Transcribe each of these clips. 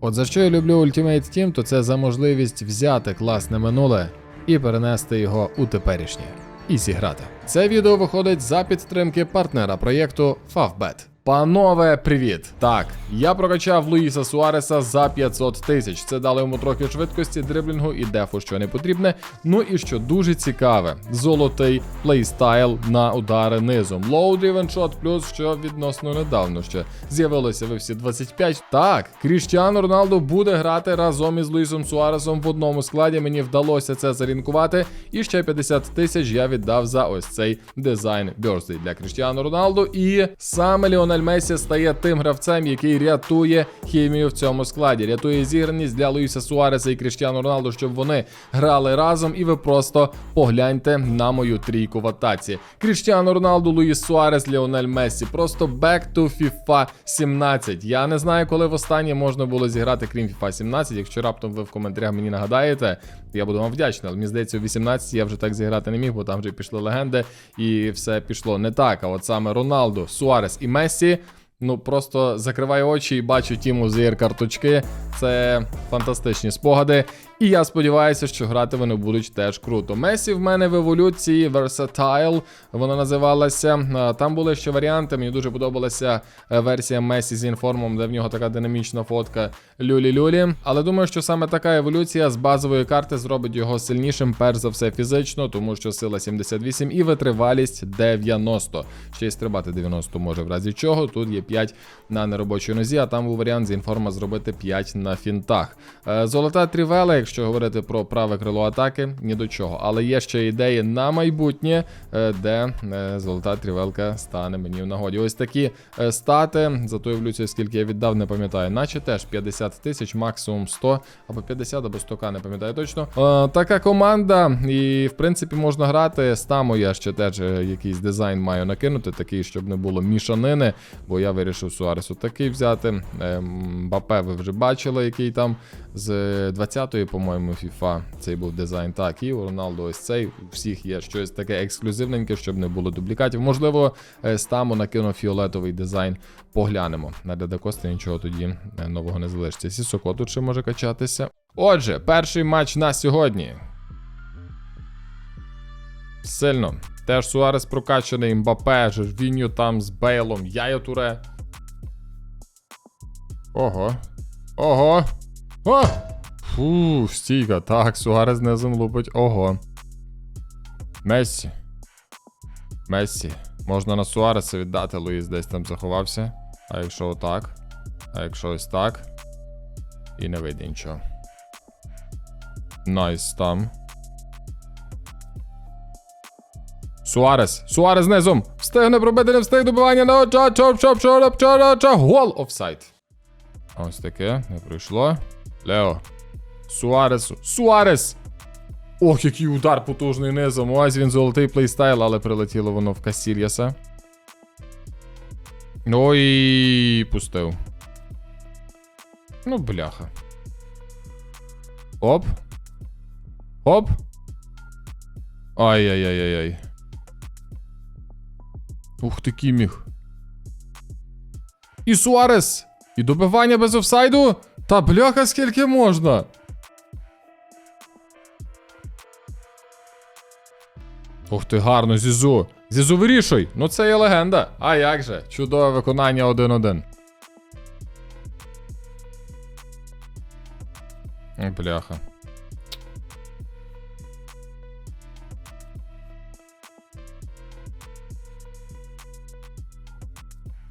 От за що я люблю Ultimate Team, то це за можливість взяти класне минуле і перенести його у теперішнє і зіграти. Це відео виходить за підтримки партнера проєкту Favbet. Панове, привіт! Так, я прокачав Луїса Суареса за 500 тисяч. Це дало йому трохи швидкості, дриблінгу і дефу, що не потрібне. Ну і що дуже цікаве, золотий плейстайл на удари низом. Driven shot плюс, що відносно недавно ще з'явилося ви всі 25. Так, Кріштіану Роналду буде грати разом із Луїсом Суаресом в одному складі. Мені вдалося це зарінкувати. І ще 50 тисяч я віддав за ось цей дизайн бьорзий для Кріштіану Роналду. І саме Ліонель Месі стає тим гравцем, який рятує хімію в цьому складі, рятує зіграність для Луїса Суареса і Кріштіану Роналду, щоб вони грали разом. І ви просто погляньте на мою трійку в атаці. Кріштіану Роналду, Луїс Суарес, Ліонель Месі. Просто back to FIFA 17. Я не знаю, коли востаннє можна було зіграти, крім FIFA 17. Якщо раптом ви в коментарях мені нагадаєте, я буду вам вдячний. Але мені здається, у 18 я вже так зіграти не міг, бо там вже пішли легенди, і все пішло не так. А от саме Роналду, Суарес і Месі. Ну просто закриваю очі і бачу тіму зір карточки. Це фантастичні спогади. І я сподіваюся, що грати вони будуть теж круто. Месі в мене в еволюції Versatile, вона називалася. Там були ще варіанти. Мені дуже подобалася е, версія Месі з інформом, де в нього така динамічна фотка люлі-люлі. Але думаю, що саме така еволюція з базової карти зробить його сильнішим, перш за все фізично, тому що сила 78 і витривалість 90. Ще й стрибати 90 може в разі чого. Тут є 5 на неробочій нозі, а там був варіант з інформа зробити 5 на фінтах. Е, Золота трівела, якщо говорити про праве крило атаки, ні до чого. Але є ще ідеї на майбутнє, е, де е, золота трівелка стане мені в нагоді. Ось такі е, стати за ту еволюцію, скільки я віддав, не пам'ятаю, наче теж 50 тисяч, максимум 100, або 50, або 100к, не пам'ятаю точно. Така команда, і в принципі можна грати. З Тамо я ще теж якийсь дизайн маю накинути, такий, щоб не було мішанини, бо я вирішив Суаресу такий взяти. Е, Мбапе ви вже бачили, який там з 20-ї, по-моєму, FIFA цей був дизайн. Так, і у Роналду ось цей. У всіх є щось таке ексклюзивненьке, щоб не було дублікатів. Можливо, е, з Тамо накинув фіолетовий дизайн. Поглянемо. На Дедакости нічого тоді е, нового не залишиться. Сісоко тут ще може качатися. Отже, перший матч на сьогодні. Сильно. Теж Суарес прокачаний, Мбапе, Жервіньо там з Бейлом, Яя Туре. Ого. Ого. О! Фу, стійка. Так, Суарес низом лупить. Ого. Мессі. Мессі. Можна на Суареса віддати, Луїс десь там заховався. А якщо отак? А якщо ось так? І не вийде нічого. Найс там. Суарес. Суарес низом. Встигне пробити, не встиг добивання на оча. Чоп, чоп, чоп, чоп, чоп. Гол офсайд. Ось таке, не пройшло. Лео. Суаресу. Суарес! Ох, який удар потужний низом. Ось він золотий плейстайл, але прилетіло воно в Касір'яса. Ой, пустив. Ну, бляха. Оп. Оп. Ай-яй-яй-яй. Ух ти кіміг. І Суарес! І добивання без офсайду? Та бляха, скільки можна? Ух ти, гарно, Зізу. Зізу, вирішуй. Ну це є легенда. А як же? Чудове виконання 1-1. Ой, Бляха.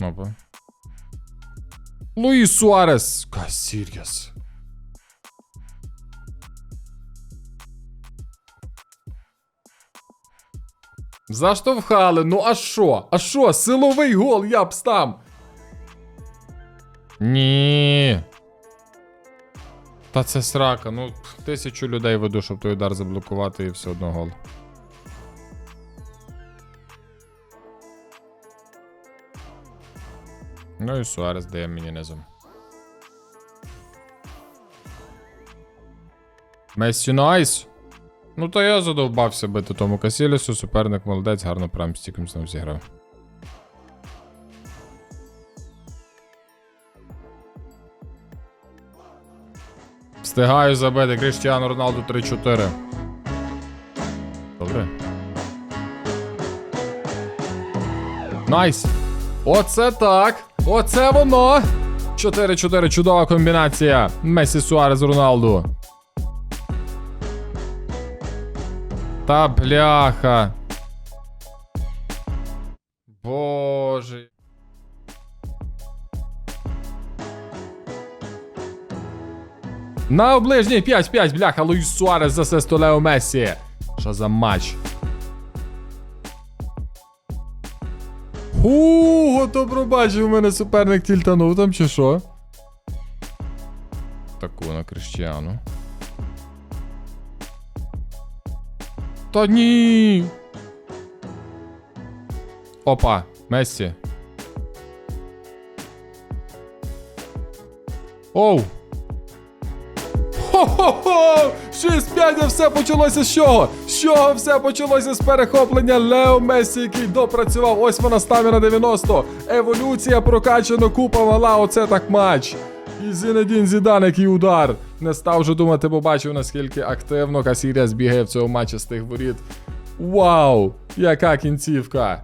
Опа. Луїс Суарес. Касір'яс. Заштовхали, ну а що? А що? Силовий гол, я б стам. Ні. Та це срака. Ну, тисячу людей веду, щоб той удар заблокувати, і все одно гол. Ну і Суарес дає мені низом. Месі найс. Ну то я задовбався бити тому Касілісу, суперник молодець, гарно прям стіком знов зіграв. Встигаю забити Кріштіану Роналду 3-4. Добре. Найс. Оце так. Оце воно. 4-4 чудова комбінація. Месі Суарес Роналду. Та бляха. Боже. На оближній 5-5, бляха, Луїс Суарес за сесто Лео Месі. Що за матч? Ху, то пробачив, у мене суперник тільтанув там чи що? Таку на Криштіану. Та ні. Опа, Мессі. Оу. Хо-хо-хо! 6-5, а все почалося з чого? З чого все почалося з перехоплення Лео Месі, який допрацював. Ось вона ставі 90. Еволюція прокачана, купа мала, оце так матч. І Зінедін Зідан, який удар. Не став вже думати, бо бачив, наскільки активно Касірія збігає в цьому матчі з тих воріт. Вау! Яка кінцівка!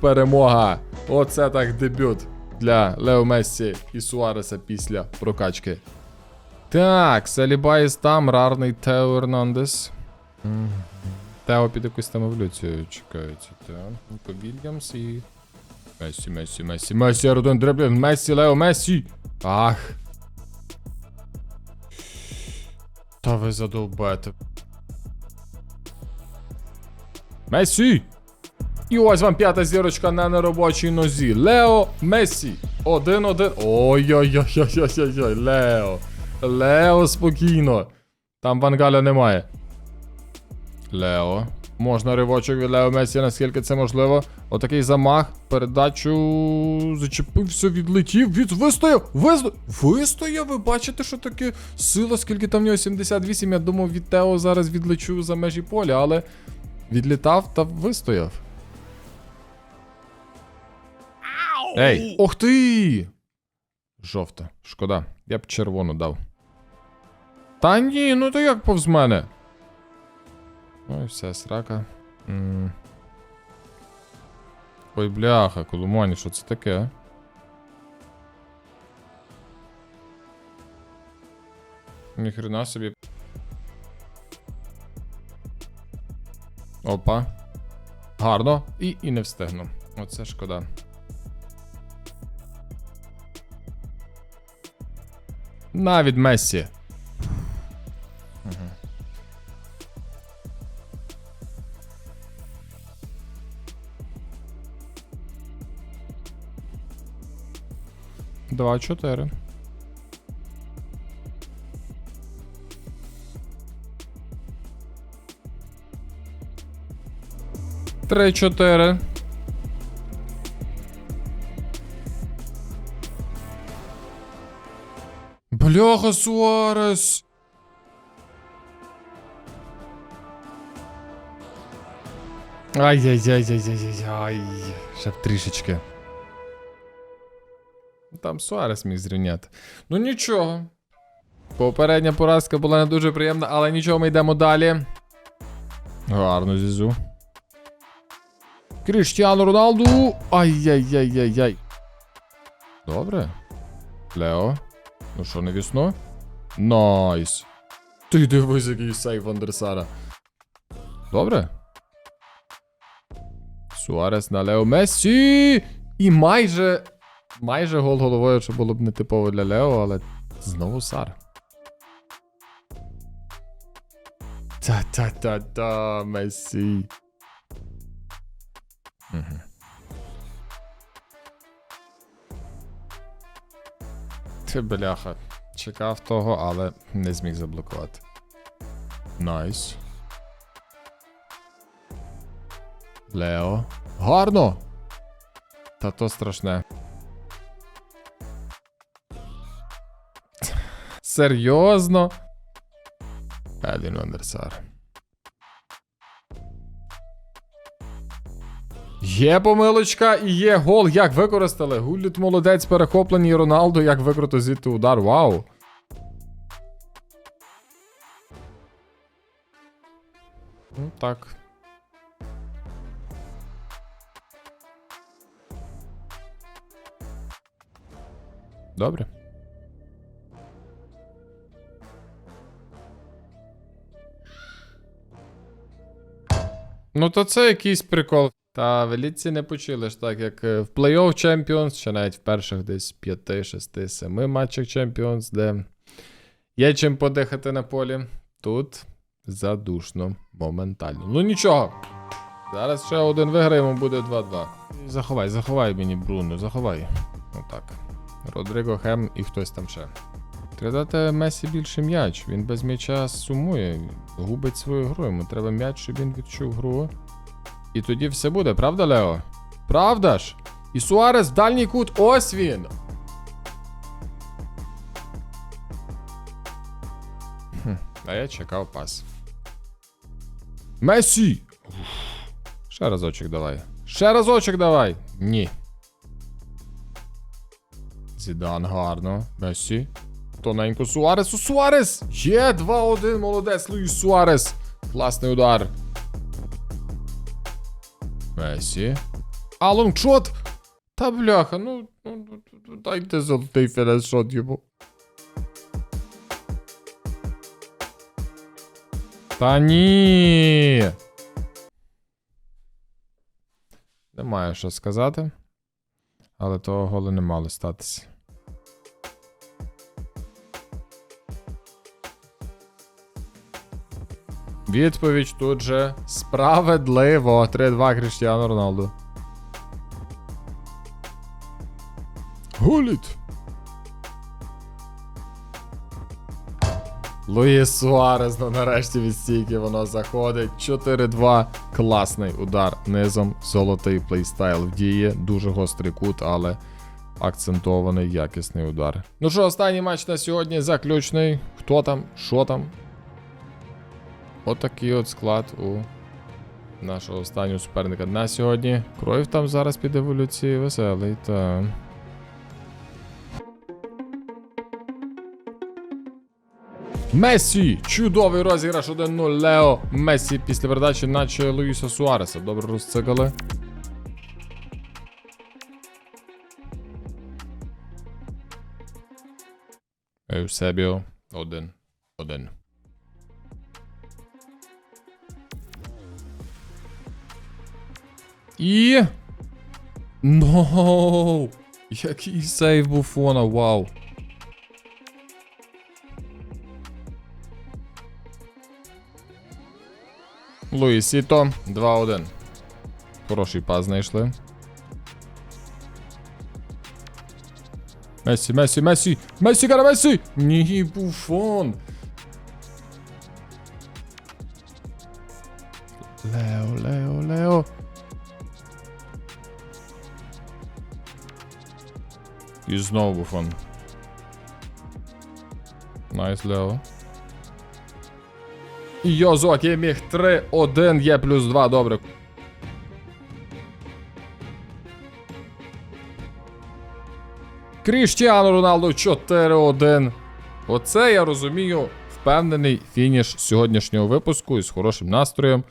Перемога! Оце так дебют для Лео Мессі і Суареса після прокачки. Так, Салібайс там, рарний Тео Ернандес. Тео під якусь там еволюцію чекається. Ніко Вільямс і. Месі, Месі, Месі, Месі, Родон Дреблін, Месі, Лео, Месі. Ах. Та ви задовбете. Месі! І ось вам п'ята зірочка на неробочій нозі. Лео Месі. Один-один. Ой-ой-ой-ой-ой-ой. Лео. Лео, спокійно. Там Вангаля немає. Лео. Можна ривочок від Лео Месі, наскільки це можливо. Отакий замах. Передачу. Зачепився, відлетів. Від... Вистояв! Вистояв! Вистояв! Ви бачите, що таке сила, скільки там в нього 78. Я думав, від Тео зараз відлечу за межі поля, але відлітав та вистояв. Ей! Ох ти! Жовта. Шкода. Я б червону дав. Та ні, ну то як повз мене? Ну і все, срака. Ой, бляха, Колумані, що це таке? Ніхрена собі. Опа. Гарно. І, і не встигну. Оце шкода. Навіть Мессі. Два, чотири. Три, чотири. Бляха, Суарес. Ай-яй-яй-яй-яй-яй. Ще трішечки. Там Суарес міг зрівняти. Ну нічого. Попередня поразка була не дуже приємна, але нічого, ми йдемо далі. Гарно зізу. Кріштіану Роналду. Ай-яй-яй-яй-яй. Добре. Лео. Ну що, не вісно? Найс. Ти дивись, який сейф Андерсара. Добре. Суарес на Лео Месі. І майже. Майже гол головою, що було б не типово для Лео, але знову Сар. Та-та-та-та, Месі. Угу. Ти бляха. Чекав того, але не зміг заблокувати. Найс. Лео. Гарно! Та то страшне. Серйозно? Елін Вандерсар. Є помилочка і є гол. Як використали? Гулліт молодець перехоплений Роналду, як викрито звідти удар. Вау. Ну так. Добре. Ну, то це якийсь прикол. Та веліці не почули ж так, як е, в Play-off Champions, чи навіть в перших десь 5, 6, 7 матчах Champions, де є чим подихати на полі. Тут задушно, моментально. Ну нічого. Зараз ще один виграємо, буде 2-2. Заховай, заховай мені, Бруно, заховай. Отак. Родриго Хем і хтось там ще. Треба дати Месі більше м'яч. Він без м'яча сумує, губить свою гру. Йому треба м'яч, щоб він відчув гру. І тоді все буде, правда, Лео? Правда ж? І Суарес в дальній кут, ось він. А я чекав пас. Месі! Ще разочок давай. Ще разочок давай. Ні. Зідан гарно. Месі. Тоненько Суаресу. Суарес! Є 2-1, молодець, Луїс Суарес. Класний удар. Месі. А лонгшот! Та бляха, ну, ну, ну, ну, дайте золотий фінешот йому. Та ні. Немає що сказати. Але того голу не мало статися. Відповідь тут же справедливо. 3-2 Кріштіану Роналду. Гуліт. Луїс Суарес, ну нарешті від стійки воно заходить. 4-2. Класний удар низом. Золотий плейстайл в дії. Дуже гострий кут, але акцентований якісний удар. Ну що, останній матч на сьогодні заключний. Хто там? Що там? Отакий от склад у нашого останнього суперника на сьогодні. Кроїв там зараз під еволюцією веселий, та. Месі! Чудовий розіграш 1-0 Лео. Месі після передачі наче Луїса Суареса. Добре розцикали. Еусебіо. Один. Один. І. Ноу! Який сейв буфона, вау. Луїсіто 2-1. Хороший пас знайшли. Месі, Месі, Месі! Месі, кара, Месі! Ні, буфон! Лео, Лео, Лео. І знову буфон. Найс, Лео. Йозокі міг 3-1, є плюс 2, добре. Кріштіану Роналду 4-1. Оце я розумію. Впевнений фініш сьогоднішнього випуску із хорошим настроєм.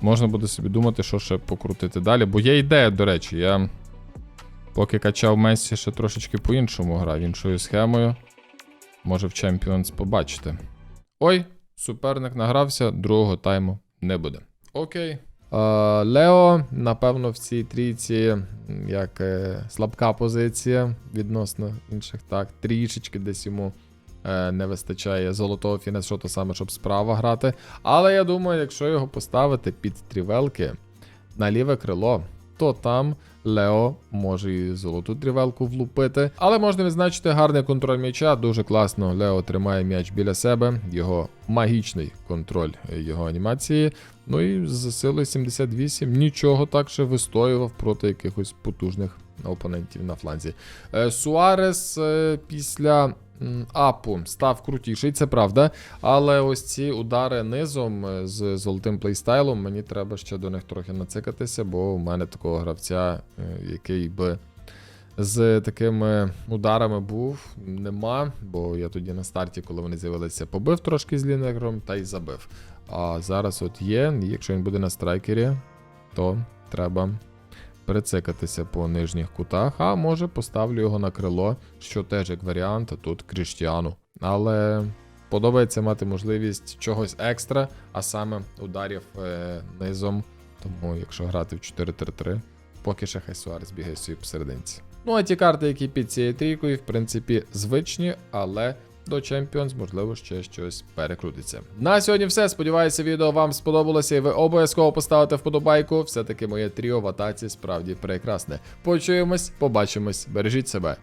Можна буде собі думати, що ще покрутити далі. Бо є ідея, до речі, я поки качав Месі ще трошечки по-іншому грав, іншою схемою. Може в Champions побачите. Ой, суперник награвся, другого тайму не буде. Окей. Лео, напевно, в цій трійці як е, слабка позиція відносно інших. Так, трішечки десь йому е, не вистачає золотого фінешота саме, щоб справа грати. Але я думаю, якщо його поставити під трівелки на ліве крило, то там Лео може і золоту трівелку влупити. Але можна відзначити гарний контроль м'яча. Дуже класно. Лео тримає м'яч біля себе, його магічний контроль його анімації. Ну і з силою 78 нічого так ще вистоював проти якихось потужних опонентів на фланзі. Е, Суарес е, після апу став крутіший, це правда. Але ось ці удари низом е, з золотим плейстайлом, мені треба ще до них трохи нацикатися, бо у мене такого гравця, е, який би з такими ударами був, нема, бо я тоді на старті, коли вони з'явилися, побив трошки з лінером та й забив. А зараз от є, і якщо він буде на страйкері, то треба прицикатися по нижніх кутах, а може поставлю його на крило, що теж як варіант, тут Кріштіану. Але подобається мати можливість чогось екстра, а саме ударів е, низом. Тому якщо грати в 4-3-3, поки ще хай Суарес бігає собі посерединці. Ну а ті карти, які під цією трійкою, в принципі, звичні, але до Champions, можливо, ще щось перекрутиться. На сьогодні все. Сподіваюся, відео вам сподобалося, і ви обов'язково поставите вподобайку. Все-таки моє тріо в атаці справді прекрасне. Почуємось, побачимось, бережіть себе.